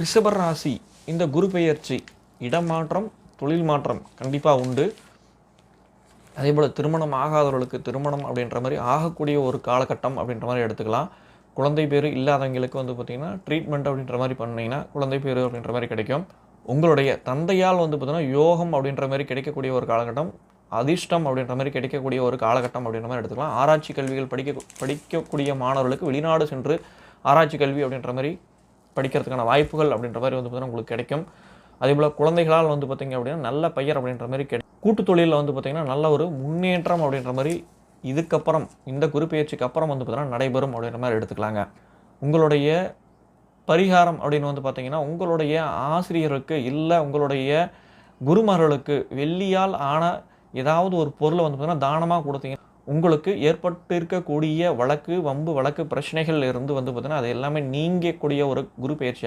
ரிஷப ராசி இந்த குரு பெயர்ச்சி இடமாற்றம் தொழில் மாற்றம் கண்டிப்பாக உண்டு. அதே போல் திருமணம் ஆகாதவர்களுக்கு திருமணம் அப்படின்ற மாதிரி ஆகக்கூடிய ஒரு காலகட்டம் அப்படின்ற மாதிரி எடுத்துக்கலாம். குழந்தை பேர் இல்லாதவங்களுக்கு வந்து பார்த்திங்கன்னா ட்ரீட்மெண்ட் அப்படின்ற மாதிரி பண்ணிங்கன்னா குழந்தை பேர் அப்படின்ற மாதிரி கிடைக்கும். உங்களுடைய தந்தையால் வந்து பார்த்திங்கன்னா யோகம் அப்படின்ற மாதிரி கிடைக்கக்கூடிய ஒரு காலகட்டம் அதிர்ஷ்டம் அப்படின்ற மாதிரி கிடைக்கக்கூடிய ஒரு காலகட்டம் அப்படின்ற மாதிரி எடுத்துக்கலாம். ஆராய்ச்சி கல்விகள் படிக்க படிக்கக்கூடிய மாணவர்களுக்கு வெளிநாடு சென்று ஆராய்ச்சி கல்வி அப்படின்ற மாதிரி படிக்கிறதுக்கான வாய்ப்புகள் அப்படின்ற மாதிரி வந்து பார்த்திங்கன்னா உங்களுக்கு கிடைக்கும். அதே போல் குழந்தைகளால் வந்து பார்த்திங்க அப்படின்னா நல்ல பையர் அப்படின்ற மாதிரி கிடை கூட்டு தொழிலில் வந்து பார்த்திங்கன்னா நல்ல ஒரு முன்னேற்றம் அப்படின்ற மாதிரி இதுக்கப்புறம் இந்த குறிப்பெயர்ச்சிக்கு அப்புறம் வந்து பார்த்திங்கன்னா நடைபெறும் அப்படின்ற மாதிரி எடுத்துக்கலாங்க. உங்களுடைய பரிகாரம் அப்படின்னு வந்து பார்த்தீங்கன்னா உங்களுடைய ஆசிரியருக்கு இல்லை உங்களுடைய குருமார்களுக்கு வெள்ளியால் ஆன ஏதாவது ஒரு பொருளை வந்து பார்த்திங்கன்னா தானமாக கொடுத்தீங்க உங்களுக்கு ஏற்பட்டிருக்கக்கூடிய வழக்கு வம்பு வழக்கு பிரச்சனைகள் இருந்து வந்து பார்த்தீங்கன்னா அது எல்லாமே நீங்கக்கூடிய ஒரு குரு பயிற்சியாக